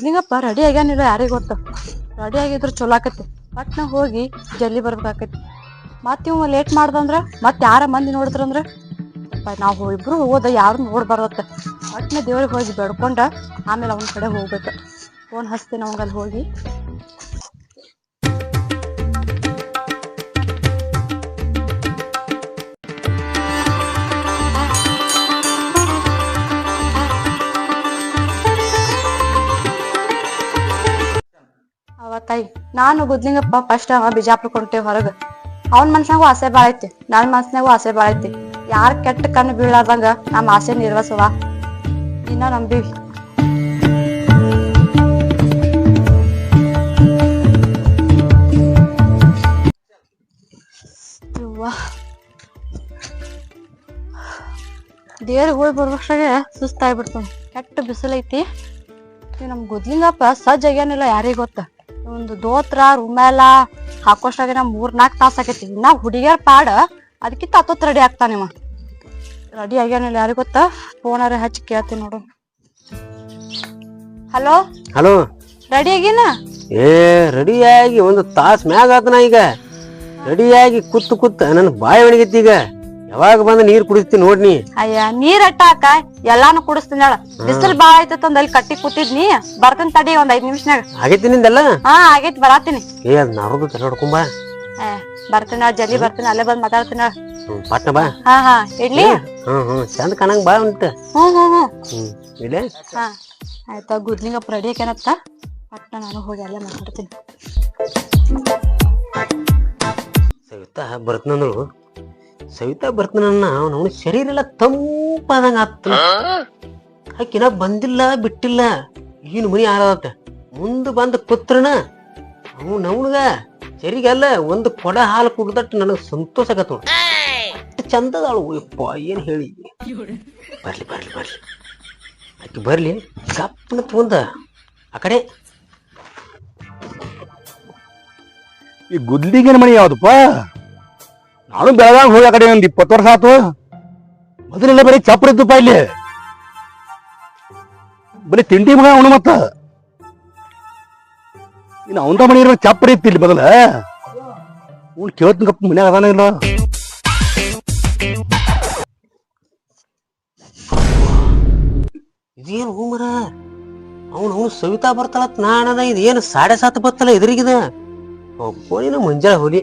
ಗುದ್ಲಿಂಗಪ್ಪ ready ಆಗ್ಯಾನಿಲ್ಲ ಯಾರಿಗೆ ಗೊತ್ತ. Ready ಆಗಿದ್ರ ಚಲೋ ಆಕತಿ ಪಟ್ನ ಹೋಗಿ ಜಲ್ದಿ ಬರ್ಬೇಕಾಕತಿ ಮತ್ತೆ ಇವ ಲೇಟ್ ಮಾಡ್ದಂದ್ರ, ಮತ್ತೆ ಯಾರ ಮಂದಿ ನೋಡಿದ್ರಂದ್ರ ನಾವು ಇಬ್ರು ಹೋದ ಯಾರು ನೋಡ್ಬಾರ್ದತ್ತ. ಪಟ್ನ ದೇವ್ರಿಗೆ ಹೋಗಿ ಬೇಡ್ಕೊಂಡ ಆಮೇಲೆ ಅವನ ಕಡೆ ಹೋಗ್ಬೇಕು. ಫೋನ್ ಹಚ್ತೀನಿ ಅವಂಗಲ್ಲಿ ಹೋಗಿ. ಅವತ್ತಾಯಿ ನಾನು ಗುದ್ಲಿಂಗಪ್ಪ ಫಸ್ಟ್ ಅವ ಬಿಜಾಪುರ ಹೊಂಟೇವ್ ಹೊರಗ. ಅವನ್ ಮನ್ಸನಾಗೂ ಆಸೆ ಬಾಳ ಐತಿ. ನನ್ ಮನ್ಸನಾಗೂ ಆಸೆ ಬಾಳೈತಿ ಯಾರ್ ಕೆಟ್ಟ ಕಣ್ಣು ಬೀಳಾದಂಗ ನಮ್ಮ ಆಸೆ ನಿರ್ವಸವ ಇನ್ನ ನಂಬಿ. ಯವ್ವಾ. ದೇವ್ರಿಗೆ ಹೋಗಿ ಬರ್ಬೇಕಾಗೆ ಸುಸ್ತಾಗ್ಬಿಡ್ತಾವ. ಕೆಟ್ಟ ಬಿಸಿಲೈತಿ. ನಮ್ ಗುದ್ಲಿಂಗಪ್ಪ ಸಜ್ಜ ಆಗ್ಯಾನಿಲ್ಲ ಯಾರಿಗೆ ಗೊತ್ತ. ಒಂದು ದೋತ್ರ ರುಮಾಲ ಹಾಕೋಷ್ಟಾಗ ನಾ ಮೂರ್ ತಾಸು ತಾಸ ಆಕೈತಿ. ಇನ್ನ ಹುಡುಗಿಯರ್ ಪಾಡ ಅದಕ್ಕಿಂತ ಹತ್ತೊತ್ತು ರೆಡಿ ಆಗ್ತಾನಿವ ರೆಡಿ ಆಗ್ಯಾನಿಲ್ಲ ಯಾರಿಗ ಗೊತ್ತ? ಫೋನಾರ ಹಚ್ಚಿ ಕೇಳ್ತೀನಿ ನೋಡು. ಹಲೋ? ಹಲೋ? ರೆಡಿ ಆಗಿನ? ಏ ರೆಡಿಯಾಗಿ ಒಂದು ತಾಸು ಮ್ಯಾಗ ಆತನ ಈಗ. ರೆಡಿಯಾಗಿ ಕುತ್ತು ಕುತ್ತ ನನ್ನ ಬಾಯಿ ಒಣಗೈತಿ ಈಗ. ಯಾವಾಗ ಬಂದ ನೀರ್ ಕುಡಿಸ್ತೀನಿ ನೋಡ್ನಿ ಅಯ್ಯ ನೀರ್ ಅಟ್ಟಾಕ ಎಲ್ಲಾನು ಕುಡಿಸ್ತೀನಿ ಹೇಳ. ಬಿಸಿಲ್ ಬಾಳ ಆಯ್ತತ್ ಒಂದ್ ಅಲ್ಲಿ ಕಟ್ಟಿ ಕೂತಿದ್ನಿ ಬರ್ತನ್ ತಡಿ ಒಂದ್ ಐದ್ ನಿಮಿಷನಾಗ. ಆಗೈತಿ ನಿಂದಲ್ಲ? ಹಾ ಆಗೈತಿ ಬರಾತೀನಿ. ಏ ಅದ್ ನಾರದು ತಲೆ ಹೊಡ್ಕೊಂಬ ಏ ಬರ್ತೀನಿ ಹೇಳ ಜಲ್ದಿ ಬರ್ತೀನಿ ಅಲ್ಲೇ ಬಂದ್ ಮಾತಾಡ್ತೀನಿ ಹ್ಮ್ ಪಟ್ನ ಬಾ. ಹಾ ಹಾ ಇಡ್ಲಿ? ಹ್ಮ್ ಹ್ಮ್ ಚಂದ ಕಾಣಂಗ್ ಬಾ ಉಂಟ. ಹ್ಮ್ ಹ್ಮ್ ಹ್ಮ್. ಹ್ಮ್ ಇಲ್ಲೇ ಹಾ ಆಯ್ತಾ ಗುದ್ಲಿಂಗಪ್ಪ ರೆಡಿ ಆಕ್ಯಾನತ್ತ ಪಟ್ಟ ನಾನು ಹೋಗಿ ಅಲ್ಲೇ ಮಾತಾಡ್ತೀನಿ. ಸವಿತಾ ಸವಿತಾ ಬರ್ತನನ್ನ ಅವನು ಅವನ ಶರೀರ ಎಲ್ಲ ತಂಪಾದಂಗ ಆತ ಆಕಿನ ಬಂದಿಲ್ಲ ಬಿಟ್ಟಿಲ್ಲ ಈಗಿನ ಮನಿ ಆರದತ್ತ. ಮುಂದೆ ಬಂದ ಪುತ್ರನ ಅವ್ನು ಅವನ್ಗ ಸರಿಗಲ್ಲ ಒಂದು ಕೊಡ ಹಾಲು ಕುಡ್ದಟ್ಟು ನನಗೆ ಸಂತೋಷ ಆಗತ್ತ ನೋಡು. ಅಷ್ಟು ಚಂದದಾಳು ಯಪ್ಪ ಏನ್ ಹೇಳಿ. ಬರ್ಲಿ ಬರ್ಲಿ ಬರ್ಲಿ. ಆಕಿ ಬರ್ಲಿ ಕಪ್ಪನ ತಗೊಂದ ಆ ಕಡೆ. ಈ ಗುದ್ಲಿಗಿನ ಮನಿ ಯಾವ್ದಪ್ಪ? ನಾನು ಬೆಳಗಾವ್ ಹೋಗಿ ಕಡೆ ಒಂದ್ ಇಪ್ಪತ್ತು ವರ್ಷ ಆತು. ಮೊದಲೆಲ್ಲ ಬರೀ ಚಪ್ರ ಇದ್ದಪ್ಪ ಇಲ್ಲಿ. ಬರೀ ತಿಂಡಿ ಮಗ ಅವನು ಮತ್ತ. ಇನ್ನು ಅವಂದ ಮನೆ ಇರೋ ಚಪ್ರ ಇತ್ತು ಇಲ್ಲಿ ಮೊದಲ. ಅವ್ನು ಕೇಳ್ತೀನಿ ಕಪ್ಪ ಮನ್ಯಾಗ ಅದಾನ ಇಲ್ಲ. ಇದೇನು ಹೂಮರ ಅವನು ಅವನು ಸವಿತಾ ಬರ್ತಾಳತ್ ನಾನದ, ಇದೇನು ಸಾಡೆ ಸಾತ್ ಬತ್ತಲ್ಲ ಎದುರಿಗಿದ? ಒಬ್ಬನಿನ ಮುಂಜಾನೆ ಹೋಲಿ.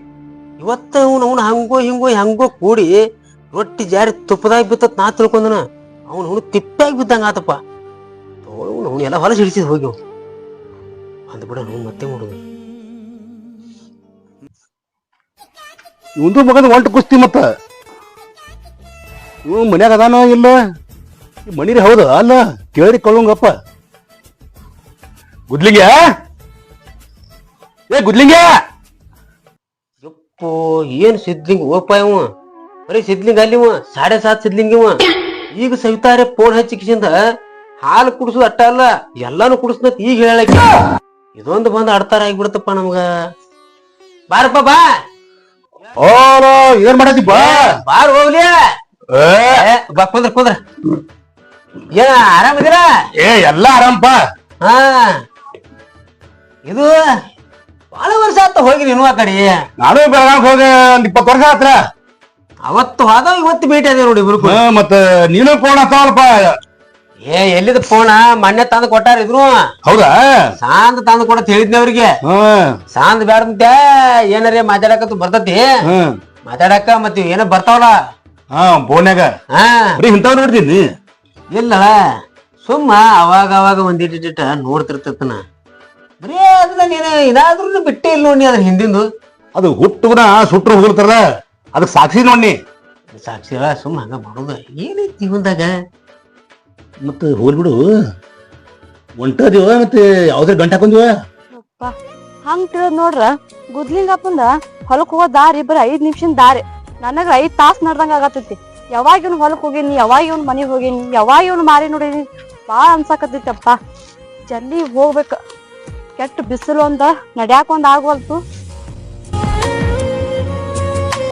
ಇವತ್ತ ಅವನು ಅವನು ಹಂಗೋ ಹಿಂಗೋ ಹೆಂಗೋ ಕೂಡಿ ರೊಟ್ಟಿ ಜಾರಿ ತುಪ್ಪದಾಗ ಬಿತ್ತತ್ ನಾ ತಿಳ್ಕೊಂಡನ. ಅವನು ಅವನು ತಿಪ್ಪಾಗಿ ಬಿದ್ದಂಗ ಆತಪ್ಪ. ಅವನು, ಅವ್ನು ಎಲ್ಲ ಹೊಲಸ ಹಿಡಿಸಿದ ಹೋಗಿ ಅಂದ್ಬಿಡ ಅವ್ನು ಮತ್ತೆ ಮಾಡುದು. ಇವಂದು ಮಗದ ಒಂಟು ಕುಸ್ತಿ ಮತ್ತ. ಇವ್ ಮನ್ಯಾಗ ಅದಾನೋ ಇಲ್ಲ? ಈ ಮನಿರಿ ಹೌದು? ಅಲ್ಲ, ಕೇಳಿ ಕೊಳ್ಳಂಗಪ್ಪ ಗುದ್ಲಿಂಗ ಏ ಗುದ್ಲಿಂಗ ಯಪ್ಪೋ ಏನ್ ಸಿದ್ಲಿಂಗ್? ಓಪ ಇವ? ಬರೀ ಸಿದ್ಲಿಂಗ್ ಅಲ್ಲಿ ಇವ ಸಾಡೆ ಸಾತ್ ಸಿದ್ಲಿಂಗ್ ಇವ. ಈಗ ಸವಿತಾರೆ ಫೋನ್ ಹಚ್ಚಿ ಕಿಸಿಂದ ಹಾಲು ಕುಡಿಸು ಅಟ್ಟ ಅಲ್ಲ ಎಲ್ಲಾನು ಕುಡಿಸ್ನತ್ ಈಗ ಹೇಳಕ್ಕೆ. ಇದೊಂದು ಬಂದ್ ಆಡ್ತಾರ ಆಗಿಬಿಡತ್ತಪ್ಪ ನಮ್ಗ. ಬಾರಪ್ಪ ಬಾ. ಓ ಏನ್ ಮಾಡತಿ ಬಾ. ಬಾರ್ ಹೋಗ್ಲಿ. ಬಾ ಕುಂದ್ರ ಕುಂದ್ರ. ಏನ ಆರಾಮದಿರ ಏ ಎಲ್ಲ ಆರಾಮಪ್ಪ ಹಾ. ಇದು ಬಹಳ ವರ್ಷ ಆತ ಹೋಗಿ ನೀನು ಆ ಕಡೆ. ನಾನು ಬೆಳಗಾವ್ ಹೋಗಿ ಒಂದ್ ಇಪ್ಪತ್ತು ವರ್ಷ ಆತ್ರ? ಅವತ್ತು ಹೋದ ಇವತ್ತು ಭೇಟಿ ಅದೇ ನೋಡಿ ಇಬ್ರು ಕೂಡ. ಮತ್ತ ನೀನು ಫೋನ್ ಹತ್ತಾವಲ್ಪ ಏ ಎಲ್ಲಿದ ಫೋನ ಮೊನ್ನೆ ತಂದು ಕೊಟ್ಟಾರ ಇದ್ರು. ಹೌದಾ? ಸಾಂದ್ ತಂದು ಕೊಡತ್ ಹೇಳಿದ್ನಿ ಅವ್ರಿಗೆ. ಹ್ಮ್ ಸಾಂದ್ ಬ್ಯಾಡಂತೆ ಏನಾರೇ ಮಾತಾಡಕತ್ತು ಬರ್ತತಿ. ಹ್ಮ್ ಮಾತಾಡಕ ಮತ್ ಇವ್ ಏನೋ ಬರ್ತಾವಲ್ಲ. ಹಾ ಫೋನ್ಯಾಗ ಹಾ. ಬರೀ ಇಂಥವ್ ನೋಡ್ತೀನಿ. ಇಲ್ಲ ಸುಮ್ಮ ಅವಾಗ ಅವಾಗ ಒಂದಿಟ್ಟಿಟ್ಟ ನೋಡ್ತಿರ್ತತನ ಬರೀ ಅದನ್ನ ನೀನು ಏನಾದ್ರೂ ಬಿಟ್ಟೆ ಇಲ್ಲ ನೋಡಿ ಅದ್ರ ಹಿಂದಿಂದು. ಅದು ಹುಟ್ಟಿ ಕೂಡ ಸುಟ್ಟರು ಹೋಗಿರ್ತಾರಲ್ಲ ಅದಕ್ಕೆ ಸಾಕ್ಷಿ ನೋಡಿ ಸಾಕ್ಷಿ ಸುಮ್ಮ ಹಂಗ ಮಾಡೋದು. ಏನೈತಿ ಜೀವನದಾಗ ಮತ್ತೆ ಹೋಗ್ಬಿಡು ಒಂಟದಿವ ಮತ್ತೆ ಯಾವ್ದ್ರ ಗಂಟೆ ಹಾಕೊಂದಿವ ಹಂಗ ಹಂಗ್ ತಿಳಿದ್ ನೋಡ್ರ ಗುದ್ಲಿಂಗಪ್ಪಂದ ಹೊಲಕ್ ಹೋಗೋ ದಾರಿ ಬರೀ ಐದ್ ನಿಮಿಷದ ದಾರಿ. ನನಗ ಐದ್ ತಾಸ್ ನಡ್ದಂಗ ಆಗತ್ತೈತಿ. ಯಾವಾಗ ಇವ್ನ ಹೊಲಕ್ ಹೋಗಿನಿ ಯಾವಾಗ ಇವ್ನ ಮನಿಗ್ ಹೋಗಿನಿ ಯಾವಾಗ ಇವ್ನ ಮಾರಿ ನೋಡೀನಿ. ಬಾಳ ಅನ್ಸಾಕತ್ತೈತಪ್ಪ. ಜಲ್ದಿ ಹೋಗ್ಬೇಕ. ಕೆಟ್ಟ ಬಿಸಿಲು ಒಂದ ನಡ್ಯಾಕ ಒಂದ್ ಆಗ್ವಲ್ತು.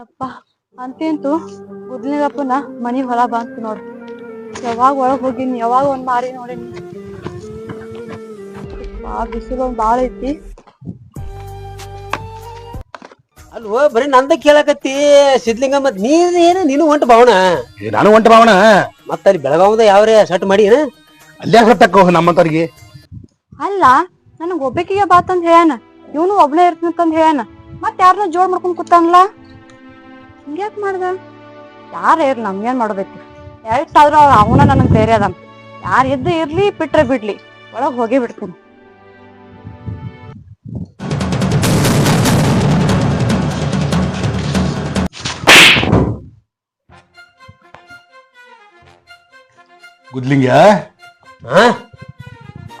ಅಪ್ಪ ಅಂತೇಂತು ಗುದ್ಲಿಂಗಪ್ಪನ ಮನಿ ಹೊಲ ಬಂತು ನೋಡ್ರಿ ಯಾವಾಗ ಒಳಗ್ ಹೋಗಿನಿ ಯಾವಾಗ ಒಂದ್ ಮಾರಿ ನೋಡಿನಿ. ಆ ಬಿಸಿಲು ಒಂದ್ ಬಾಳ ಐತಿ. ಅಲ್ವೋ ಬರೀ ನಂದ ಕೇಳಕತ್ತಿ ಸಿದ್ಲಿಂಗ ಮತ್ ನೀನ್ ಏನು ನೀನು ಹೊಂಟ ಭಾವನ? ಏ, ನಾನು ಹೊಂಟ ಬಾವಣ ಮತ್ತ ಅಲ್ಲಿ ಬೆಳಗಾವದ ಯಾವ್ರೆ ಸಟ್ ಮಾಡಿ ಅಲ್ಲೇ ತಕ್ಕ ನಮ್ಮಂತವ್ರಿಗೆ? ಅಲ್ಲ ನನಗ್ ಒಬ್ಬಕಿಗೆ ಬಾತಂದ್ ಹೇಳ್ಯಾನ. ಇವನು ಒಬ್ನೇ ಇರ್ತಂತ ಹೇಳ್ಯಾನ. ಮತ್ ಯಾರನ್ನ ಜೋಡ್ ಮಾಡ್ಕೊಂಡ್ ಕೂತಾನಲ್ಲ? ಹಿಂಗ್ಯಾಕ್ ಮಾಡ್ದ? ಯಾರ ಇರ್ ನಮ್ಗೇನ್ ಮಾಡ್ಬೇಕು? ಎಷ್ಟಾದ್ರೂ ಅವ್ರ ಅವನ ನನಗ್ ಬೇರೆ ಅದ ಯಾರ್ ಇದ್ದು ಇರ್ಲಿ ಬಿಟ್ರೆ ಬಿಡ್ಲಿ. ಒಳಗ್ ಹೋಗಿ ಬಿಡ್ತೀನಿ. ಗುದ್ಲಿಂಗ ಹಾ?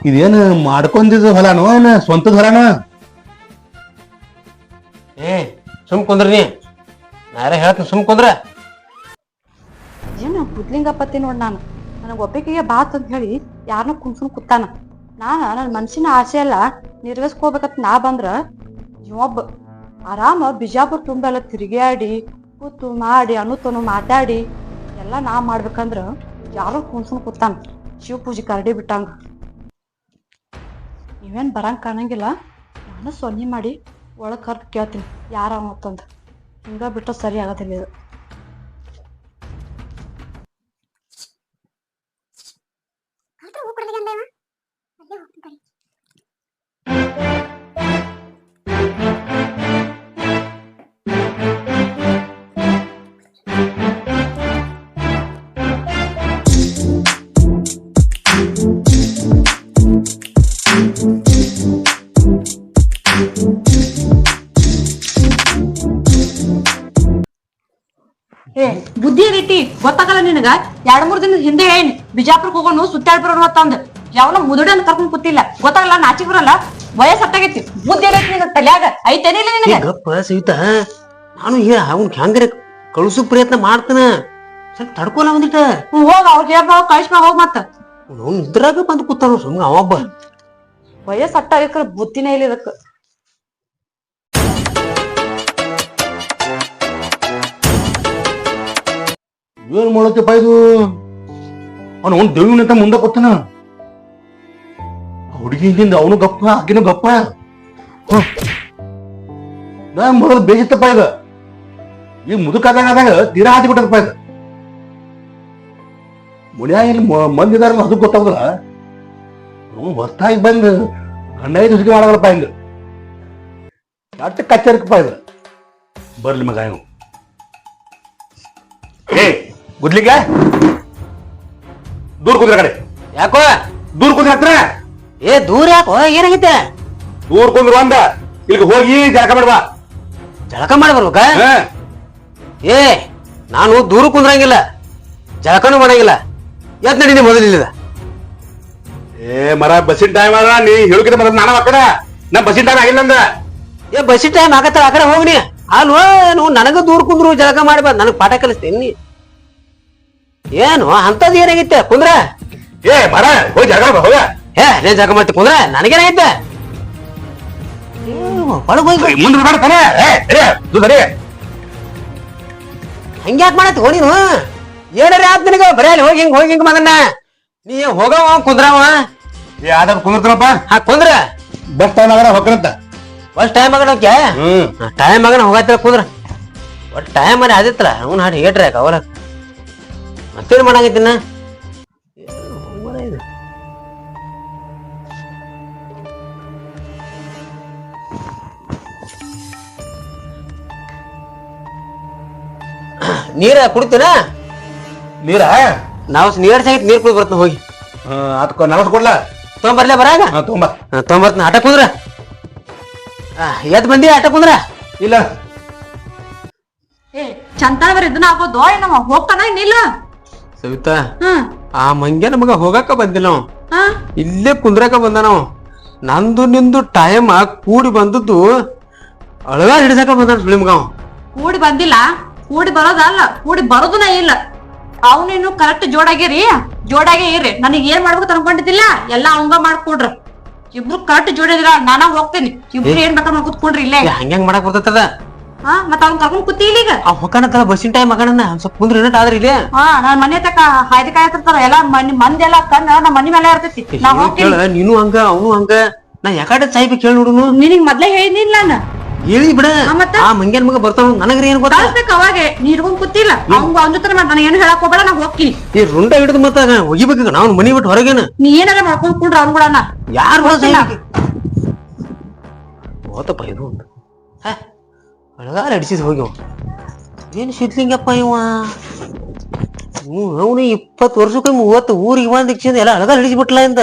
ಇದೇನು ಮಾಡ್ಕೊಂಡಿದ್ದು ಹೊಲನೋ ಏನ ಸ್ವಂತದ ಹೊಲನೋ? ಏ ಸುಮ್ ಕುಂದ್ರ ನೀ. ನಾರ ಹೇಳ್ತೀನಿ ಸುಮ್ ಕುಂದ್ರ. ಏನು ಬುದ್ಲಿಂಗಪ್ಪತ್ತಿ ನೋಡ್ ನಾನು. ನನಗ್ ಒಬ್ಬಕಿಗೆ ಬಾತ್ ಅಂತ ಹೇಳಿ ಯಾರನ್ನ ಕುಂಸ್ಕೊಂಡ್ ಕುತ್ತಾನ. ನಾನ ನನ್ನ ಮನ್ಸಿನ ಆಸೆ ಎಲ್ಲ ನಿರ್ವಹಿಸ್ಕೋಬೇಕಂತ ನಾ ಬಂದ್ರ ಇವೊಬ್ಬ ಆರಾಮ ಬಿಜಾಪುರ ತುಂಬ ಎಲ್ಲ ತಿರುಗಾಡಿ ಕೂತು ಮಾಡಿ ಅನುತನು ಮಾತಾಡಿ ಎಲ್ಲ ನಾ ಮಾಡ್ಬೇಕಂದ್ರ ಯಾರೋ ಕುಂಸ್ಕೊಂಡ್ ಕೂತಾನ ಶಿವ ಪೂಜೆ ಕರಡಿ ಬಿಟ್ಟಂಗ. ನೀವೇನ್ ಬರಂಗ ಕಾಣಂಗಿಲ್ಲ. ನಾನು ಸೊನ್ನೆ ಮಾಡಿ ಒಳಗೆ ಕರ್ದು ಕೇಳ್ತೀನಿ. ಯಾರ ಅಂತಂದು. ಹಿಂಗೆ ಬಿಟ್ಟು ಸರಿ ಆಗೋದಿಲ್ಲ ಇದು. ನಿನಗ ಎರಡ್ ಮೂರ್ ದಿನದ ಹಿಂದೆ ಏನ್ ಬಿಜಾಪುರಕ್ಕೆ ಹೋಗೋನು ಸುತ್ತಾಡ್ ಬರೋನು ಅಂತಂದ್ ಯಾವನ ಮುದುಡನ್ ಕರ್ಕೊಂಡ್ ಕೂತಿಲ್ಲ. ಗೊತ್ತಾಗಲ್ಲ ನಾಚಿ ಬರಲ್ಲ. ವಯಸ್ಸು ಹತ್ತಾಗೈತಿ ಏನೈತಿ ನಿನಗ ತಲ್ಯಾಗ ಐತೇನಿಲ್ಲ ಏ ನಿನಗ. ಗಪ್ಪ ಸವಿತಾ. ನಾನು ಹೇ ಅವ್ನ್ ಹೆಂಗ್ರ ಕಳಿಸು ಪ್ರಯತ್ನ ಮಾಡ್ತಾನ? ಸ್ವಲ್ಪ ತಡ್ಕೊಲ್ಲ ಒಂದಿಟ. ಹೋಗ ಹೋಗ್ ಅವ್ರ ಹೇಳ್ಬಾ ಹೋಗ್ ಮತ್ತ ಅವ್ನು ಇದ್ರಾಗ ಬಂದು ಕೂತಾನ ಸುಮ್ಗ ಅವಬ್ಬ ವಯಸ್ಸು ಬುದ್ಧಿನೇ ಇಲ್ಲ ಇದಕ್ಕ. ಏನ್ ಮಾಡತ್ತಪ್ಪ ಇದು ಅವನು ಅವ್ನು ದೇವಿನಂತ ಮುಂದೆ ಕೊತ್ತಾನ ಹುಡುಗಿ ಹಿಂದಿಂದ ಅವನು ಗಪ್ಪ, ಆಕಿನೂ ಗಪ್ಪ. ನಾನ್ ಮೊದಲು ಬೇಜಿತ್ತಪ್ಪ ಇದು ಈ ಮುದುಕಾದಾಗ ಆದಾಗ ತೀರಾ ಹಾತಿ ಬಿಟ್ಟದಪ್ಪ ಇದು ಮುನ್ಯಾ ಇಲ್ಲಿ ಮಂದಿ ಇದಾರಲ್ಲ, ಅದು ಗೊತ್ತಾಗುದಿಲ್ಲ. ಅವನು ಹೊಸ್ತಾಗಿ ಬಂದು ಗಂಡ ಐದು ಹುಡುಗಿ ಮಾಡದಲ್ಲಪ್ಪ ಹಿಂಗ. ಅಟ್ಟ ಕಚ್ಚರಿಕಪ್ಪ ಇದು ಬರ್ಲಿ ಮಗ ಏ ಗುದ್ಲಿಗ ದೂರ ಕುಂದ್ರ ಕಡೆ. ಯಾಕೋ? ದೂರ ಕುದ್ರ ಹತ್ರ. ಏ ದೂರ ಯಾಕೋ? ಏನಾಗೈತೆ? ದೂರ ಕುಂದ್ರ ಒಂದ. ಇಲ್ಲಿಗೆ ಹೋಗಿ ಜಳಕ ಮಾಡ್ಬಾ ಜಳಕ ಮಾಡಿ ಬರ್ಬೇಕ? ಹಾ. ಏ ನಾನು ದೂರ ಕುಂದ್ರಂಗಿಲ್ಲ. ಜಳಕನೂ ಮಾಡಂಗಿಲ್ಲ. ಎದ್ ನಡೀನಿ ಮೊದಲಿಲ್ಲ ಏ ಮರ ಬಸ್ಸಿನ ಟೈಮ್ ಅದ ನೀ ಹೇಳಕಿದ ಮರ ನಾನು ಆಕಡೆ ನಾ ಬಸ್ಸಿನ ಟೈಮ್ ಆಗಿಲ್ಲ ಅಂದ. ಏ ಬಸ್ಸಿನ ಟೈಮ್ ಆಗತ್ತ ಆ ಕಡೆ ಹೋಗ್ನಿ ಅಲ್ವೋ? ನೀವು ನನಗ ದೂರ ಕುಂದ್ರು ಜಳಕ ಮಾಡ್ಬಾರ್ದು. ನನಗ್ ಪಾಠ ಕಲಿಸ್ತೀನಿ. ನೀ ಏನು? ಅಂತದ್ ಏನಾಗಿತ್ತೆ? ಕುಂದ್ರ? ಏ ಬರ ಹೋಗಿ ಜಗಳ ಹೋಗ. ಏ ರೇ ಜಗ ಮಾಡ್ತಿ ಕುಂದ್ರ? ನನಗೇನಾಗಿತ್ತೆ? ಒಳಗ್ ಹೋಗಿ ಮುಂದೆ ಏ ಏ ಇದು ಸರಿ ಹಂಗ್ಯಾಕ್ ಮಾಡತ್ತಿ ಹೋ ನೀನು? ಏನಾರ ಆತ್ ನಿನಗ? ಬರೇ ಅಲ್ಲಿ ಹೋಗಿ ಹಿಂಗ್ ಹೋಗಿ ಹಿಂಗ್ ಮಗನ್ನ. ನೀ ಹೋಗವ ಕುಂದ್ರವ? ಏ ಆದ ಕುಂದ್ರತನಪ್ಪ ಹಾ ಕುಂದ್ರ. ಬಸ್ ಟೈಮ್ ಆಗ ಹೊಕ್ಕನಂತ. ಫಸ್ಟ್ ಟೈಮ್ ಆಗಣಕ್ಕೆ ಹ್ಮ್. ಟೈಮ್ ಮಗನ ಹೋಗತ್ತಿರ ಕುಂದ್ರ. ಒಟ್ ಟೈಮ್ ಮನೆ ಆದಿತ್ತಲ್ಲ ಅವ್ನ ಹಾಡಿ ಹೇಳ್ರಿ ಅವ್ರ ಮತ್ತೇನ್ ಮಾಡಾಕತ್ತಿನ ನೀರ ಕುಡಿತೀನ? ನೀರ? ನಾವು ನೀರ್ ಸಹಿತ ನೀರ್ ಕುಡಿ ಬರ್ತೀನಿ ಹೋಗಿ. ಅದಕ್ಕ ನಮಸ್ ಕೊಡ್ಲ? ತೊಗೊಂಬರ್ಲೆ ಬರಾಗ? ತೊಗೊಂಬರ್ತೀನಿ. ಆಟ ಕುಂದ್ರ? ಎದ್ ಬಂದಿ ಆಟ ಕುಂದ್ರ? ಇಲ್ಲ. ಏ ಚಂತಾವರ ಇದನ್ನ ಆಗೋದು ಏನವ ಹೋಗ್ತಾನ ಇನ್ನಿಲ್ಲ ಸವಿತಾ ಆ ಮಂಗ್ಯ ನಮಗ ಹೋಗಾಕ ಬಂದಿಲ್ಲ ನಾವು ಹಾ. ಇಲ್ಲೇ ಕುಂದ್ರಾಕ ಬಂದ ನಾವು ನಂದು ನಿಂದು ಟೈಮ್ ಕೂಡಿ ಬಂದದ್ದು ಅಳಗ ಹಿಡಿಸಾಕ ಬಂದ ನಿಮ್ಗ ಅವ ಕೂಡಿ ಬಂದಿಲ್ಲ ಕೂಡಿ ಬರೋದಲ್ಲ ಕೂಡಿ ಬರೋದನ ಇಲ್ಲ. ಅವನೇನು ಕರೆಕ್ಟ್ ಜೋಡಾಗಿರಿ ಜೋಡಾಗೇ ಇರ್ರಿ. ನನಗೆ ಏನ್ ಮಾಡ್ಬೇಕು ಅನ್ಕೊಂಡಿದ್ದಿಲ್ಲ ಎಲ್ಲ ಅವಂಗ ಮಾಡ್ಕೊಡ್ರಿ. ಇಬ್ರು ಕರೆಕ್ಟ್ ಜೋಡಿದಿರ ನಾನ ಹೋಗ್ತೇನೆ. ಇಬ್ರು ಏನ್ ಬೇಕಾದ್ರೆ ಕುತ್ಕೊಂಡ್ರಿ ಇಲ್ಲೇ. ಹಂಗ್ ಮಾಡಕ್ ಬರ್ತದ ಹಾ ಮತ್ತ ಅವ್ನ್ ಕರ್ಕೊಂಡ್ ಕೂತಿ ಈಗ. ಆ ಬಸ್ಸಿನ ಟೈಮ್ ಒಂದ್ ಸ್ವಲ್ಪ ಕುಂದ್ರ ಏನಟ್ ಆದ್ರಿ ಇಲ್ಲಿ? ಹಾ ನಾನ್ ಮನೆ ತಕ ಹಾಯ್ದ ಕಾಯ್ತಿರ್ತಾರ ಎಲ್ಲಾ ಮನಿ ಮಂದಿ ಎಲ್ಲಾ ಕಣ್ಣ ನಮ್ಮ ಮನಿ ಮೇಲೆ ಇರ್ತೈತಿ ನಾ ಹೋಗ್ತೀನಿ ಕೇಳ ನೀನು ಹಂಗ ಅವನು ಹಂಗ ನಾ ಯಾಕಡೆ ಸಾಯ್ಬೇಕು ಕೇಳಿ ನೋಡುನು? ನಿನಗ್ ಮೊದ್ಲೇ ಹೇಳಿದ್ನಿಲ್ಲ ನಾನು. ಹೇಳಿ ಬಿಡ. ಮತ್ತ? ಆ ಮಂಗ್ಯಾನ್ ಮಗ ಬರ್ತಾವ ನನಗ್ರಿ ಏನ್ ಗೊತ್ತಾ? ಕಳ್ಸ್ಬೇಕು ಅವಾಗೆ ನೀ ಇಟ್ಕೊಂಡ್ ಕೂತಿಲ್ಲ. ಅವಂಗ ಅವನ ಜೊತೆ ನಾನು ಏನು ಹೇಳಕ್ ಹೋಗ್ಬೇಡ ನಾ ಹೋಗ್ತೀನಿ ಈ ರುಂಡ ಹಿಡಿದು ಮತ್ತ ಒಗಿಬೇಕು ನಾವು ಮನಿ ಬಿಟ್ಟು ಹೊರಗೇನ? ನೀ ಏನಾರ ಮಾಡ್ಕೊಂಡ್ ಕುಂಡ್ರ ಅವ್ನ ಕೂಡ ಯಾರು ಗೊತ್ತಿಲ್ಲ. ಹೋತಪ್ಪ ಇದು ಒಂದು ಹ. ಒಳಗಾಲ ಅಡಿಸಿದ್ ಹೋಗ್ಯವ ಏನು ಸಿದ್ಲಿಂಗಪ್ಪ ಇವ ಅವನು ಇಪ್ಪತ್ತು ವರ್ಷಕ್ಕೆ ಮೂವತ್ತು ಊರಿಗೆ ಬಂದ ಇಕ್ಷಿಂದ ಎಲ್ಲ ಅಳಗಾಲ ಹಿಡಿಸ್ಬಿಟ್ಲ ಇಂದ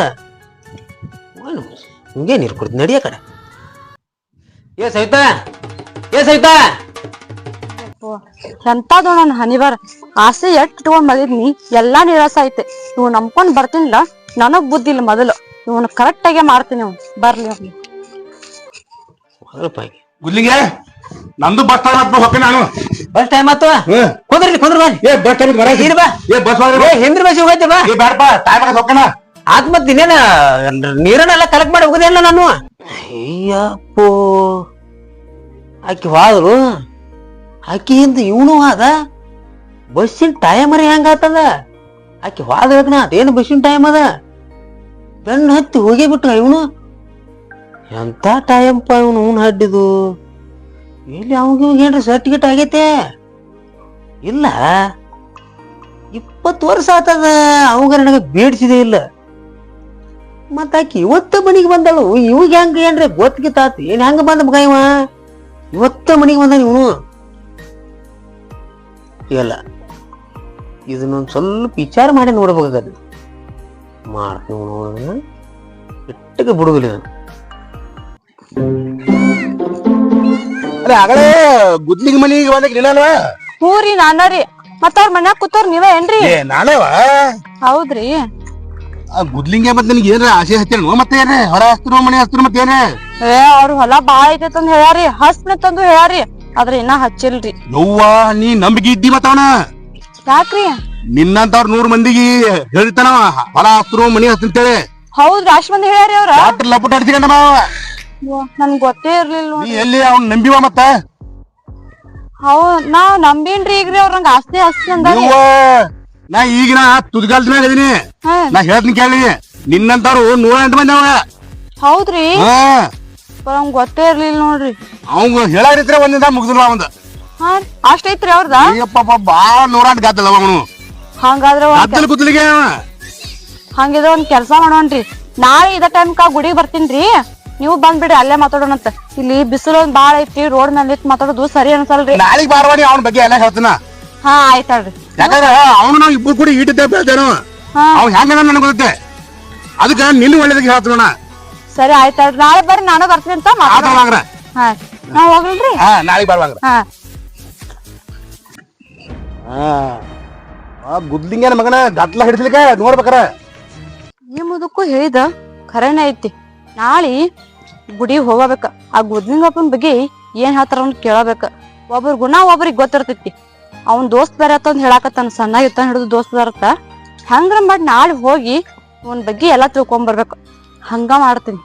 ಹಿಂಗೆ ನೀರು ಕುಡ್ದು ನಡಿಯ ಕಡೆ ಏ ಸವಿತಾ ಏ ಸವಿತಾ ಎಂತಾದು ನನ್ನ ಹನಿವಾರ ಆಸೆ ಎಟ್ ಇಟ್ಕೊಂಡ್ ಬಂದಿದ್ನಿ ಎಲ್ಲಾ ನಿರಾಸ ಐತೆ ಇವ್ ನಂಬ್ಕೊಂಡ್ ಬರ್ತೀನಿಲ್ಲ ನನಗ್ ಬುದ್ಧಿ ಇಲ್ಲ ಮೊದಲು. ಇವನ್ ಕರೆಕ್ಟ್ ಆಗಿ ಮಾಡ್ತೀನಿ ಅವ್ನು. ಬರ್ಲಿ ಅವ್ನು. ಗುದ್ಲಿಗೆ ನಂದು ಬಸ್ ಸ್ಟಾಂಡ್ ಹತ್ರ ಹೋಗ್ತೀನಿ ನಾನು. ಬಸ್ ಟೈಮ್ ಆತು ಹ್ಮ್. ಕುಂದ್ರಿ ಕುಂದ್ರ ಬಾ. ಏ ಬಸ್ ಸ್ಟಾಂಡ್ ಬಾ. ಏ ಬಸ್ ಏ ಹಿಂದ್ರ ಬಸ್ ಹೋಗೈತೆ ಬಾ. ಏ ಬ್ಯಾಡಪ್ಪ ಟೈಮ್ ಹೋಗ್ಕಣ ಆತ್ ಮತ್ ಇನ್ನೇನ ನೀರನ್ನೆಲ್ಲ ಕಲೆಕ್ಟ್ ಮಾಡಿ ಹೋಗೋದಿಲ್ಲ ನಾನು. ಅಯ್ಯಪ್ಪೋ ಆಕಿ ಹೋದ್ರು ಆಕಿ ಹಿಂದ ಇವನು ಆದ. ಬಸ್ಸಿನ ಟೈಮ್ ಹೆಂಗ ಆತದ? ಆಕಿ ಹೋದ್ರಕನ ಅದೇನು ಬಸ್ಸಿನ ಟೈಮ್ ಅದ? ಬೆನ್ನ ಹತ್ತಿ ಹೋಗೇ ಬಿಟ್ಟ ಇವನು. ಎಂತ ಪ ಇವನು ಹಡ್ಡಿದು. ಇಲ್ಲಿ ಅವಾಗ ಏನ್ರಿ ಸರ್ಟಿಫಿಕೇಟ್ ಆಗೈತೆ? ಇಲ್ಲ. ಇಪ್ಪತ್ತು ವರ್ಷ ಆತದ, ಅವಾಗ ನನಗೆ ಬೇಡಿಸಿದೆ ಇಲ್ಲ. ಮತ್ತ ಆಕಿ ಇವತ್ತ ಮನಿಗೆ ಬಂದಳು, ಇವಾಗ ಹೆಂಗ ಏನ್ರಿ ಗೊತ್ತಿತ್ತಾತ ಏನ್ ಹೆಂಗ ಬಂದ ಮಗ ಇವ? ಇವತ್ತ ಮನಿಗೆ ಬಂದ ಇವನು. ಇಲ್ಲ. ಇದನ್ನೊಂದು ಸ್ವಲ್ಪ ವಿಚಾರ ಮಾಡಿ ನೋಡ್ಬೇಕಾಗದು ಮಾಡ್ತೀವಿ ನೋಡೋದನ್ನ ಇಟ್ಟಿಗೆ ಬಿಡುವುದಿಲ್ಲ ಇದನ್ನ ಅರೆ ಆಗಲೇ ಗುದ್ಲಿಗೆ ಮನಿಗೆ ಬಂದಕ್ಕೆ ನೀನಲ್ವಾ? ಹ್ಞೂ ರೀ ನಾನ ರೀ. ಮತ್ತ ಅವ್ರ ಮನ್ಯಾಗ ಕೂತವ್ರ ನೀವ ಏನ್ರಿ? ಏ ನಾನೇವಾ? ಹೌದ್ರಿ. ಆ ಗುದ್ಲಿಂಗೆ ಮತ್ತೆ ನಿನಗೆ ಏನ್ರ ಆಸೆ ಹಚ್ಚೇನು ಮತ್ತೆ ಏನ್ರಿ? ಹೊರ ಹಸ್ತಿರು ಮನೆ ಹಸ್ತಿರು ಮತ್ತೆ ಏನೇ ಏ ಅವ್ರ ಹೊಲ ಬಾಳ ಐತೆ ಅಂತ ಹೇಳ್ಯಾರಿ. ಹಸ್ನ ತಂದು ಹೇಳ್ಯಾರಿ. ಆದ್ರ ಇನ್ನ ಹಚ್ಚಿಲ್ರಿ. ಯವ್ವ ನೀ ನಂಬಿಕೆ ಇದ್ದಿ ಮತ್ತವನ ಯಾಕ್ರಿ? ನಿನ್ನಂತವ್ರ ನೂರ್ ಮಂದಿಗೆ ಹೇಳ್ತಾನವ ಹೊಲ ಹಸ್ತಿರು ಮನಿ ಹಸ್ತಂತೇಳಿ ಹೌದ್ರಿ ಅಷ್ಟ್ ಮಂದಿ ಹೇಳ್ಯಾರಿ ಅವ್ರ? ಡಾಕ್ಟರ್ ಲಪಟ ಅಡ್ಸಿಕೊಂಡ ಮಾವ? ನನ್ಗ್ ಗೊತ್ತೇ ಇರ್ಲಿಲ್ಲ ನೀ ಎಲ್ಲಿ ಅವ್ನ್ ನಂಬಿವ ಮತ್ತ? ಹೌ ನಾವ್ ನಂಬೀನ್ರಿ ಈಗ್ರಿ ಅವ್ರ ನಂಗ ಆಸ್ತಿ ಆಸ್ತಿ ಅಂದಾರಿ. ಯವ್ವ ನಾ ಈಗಿನ ಹಾ. ನಾ ಹೇಳ್ತೀನಿ ಕೇಳಿ. ನಿನ್ನಂತವ್ರು ನೂರ ಎಂಟು ಮಂದಿ ಅವ. ಹೌದ್ರಿ? ಹಾ. ನಂಗ್ ಗೊತ್ತೇ ಇರ್ಲಿಲ್ಲ ನೋಡ್ರಿ. ಅವಂಗ ಹೇಳಾರಿದ್ರೆ ಒಂದಿಂದ ಮುಗ್ದಿಲ್ಲ ಅವಂದ ಹಾ ರೀ ಅಷ್ಟ್ ಐತ್ರಿ ಅವ್ರದ? ಅಯ್ಯಪ್ಪ ಬಾಳ ನೂರ ಎಂಟು ಗಾದಲ್ಲ ಅವನು. ಹಂಗಾದ್ರ ಒಂದ್ ಗಾದಲ್ ಕುದ್ಲಿಗೆ ಅವ. ಹಂಗಿದ್ರ ಒಂದ್ ಕೆಲ್ಸ ಮಾಡೋಣ್ರಿ. ನಾಳೆ ಇದ ಟೈಮ್ಕ ಗುಡಿಗೆ ಬರ್ತೀನ್ರಿ. ನೀವು ಬಂದ್ಬಿಡ್ರಿ ಅಲ್ಲೇ ಮಾತಾಡೋಣಂತ. ಇಲ್ಲಿ ಬಿಸಿಲು ಒಂದ್ ಬಾಳ ಐತಿ ರೋಡ್ನಲ್ಲಿ ನಿಂತ್ ಮಾತಾಡೋದು ಸರಿ ಅನ್ಸಲ್ರಿ. ನಾಳೆಗ್ ಬಾರವಾಡಿ ಅವನ ಬಗ್ಗೆ ಎಲ್ಲ ಹೇಳ್ತಾನ? ಹಾ ಆಯ್ತಾಳ್ರಿ ಯಾಕಂದ್ರೆ ಅವನು ನಾವು ಇಬ್ರು ಕೂಡ ಈಟಿದ್ದೆ ಬೆಳ್ದೇನು. ಹಾ. ಅವ್ ಹೆಂಗ ನನಗೆ ಗೊತ್ತೆ? ಅದಕ್ಕೆ ನಿನ್ನ ಒಳ್ಳೇದಕ್ಕೆ ಹೇಳ್ತೀನ ಸರಿ ಆಯ್ತಾಳ್ರಿ ನಾಳೆ ಬರ್ರಿ ನಾನು ಬರ್ತೀನಿ ಅಂತ ಮಾತಾಡೋಣ. ಆತವಾಗ್ರ ಹಾ ನಾವ್ ಹೋಗಲ್ರಿ ಹಾ ನಾಳಿಗ್ ಬಾರ್ವಾಗ್ರ. ಹಾ. ಆ ಗುದ್ಲಿಂಗನ ಮಗನ ಗಟ್ಲ ಹಿಡಿಸ್ಲಿಕ್ಕೆ ನೋಡ್ಬೇಕಾರ. ನಿಮ್ಮದಕ್ಕೂ ಹೇಳಿದ ಖರೇನ ಐತಿ. ನಾಳಿ ಗುಡಿ ಹೋಗಬೇಕ. ಆ ಗುದ್ಲಿಂಗಪ್ಪನ ಬಗ್ಗೆ ಏನ್ ಹೇಳ್ತಾರ ಅವ್ನ ಕೇಳಬೇಕ. ಒಬ್ರ ಗುಣ ಒಬ್ಬರಿಗೆ ಗೊತ್ತಿರ್ತೈತಿ. ಅವ್ನ ದೋಸ್ತ್ ಬೇರೆ ಅಂತ ಹೇಳಾಕತ್ತಾನ ಸಣ್ಣ ಇತ್ತ ಹಿಡಿದು ದೋಸ್ತ್ ಬರತ್ತ ಹಂಗ್ರ ಮಾಡಿ ನಾಳೆ ಹೋಗಿ ಅವನ ಬಗ್ಗೆ ಎಲ್ಲಾ ತಿಳ್ಕೊಂಬರ್ಬೇಕು ಹಂಗ ಮಾಡ್ತೀನಿ.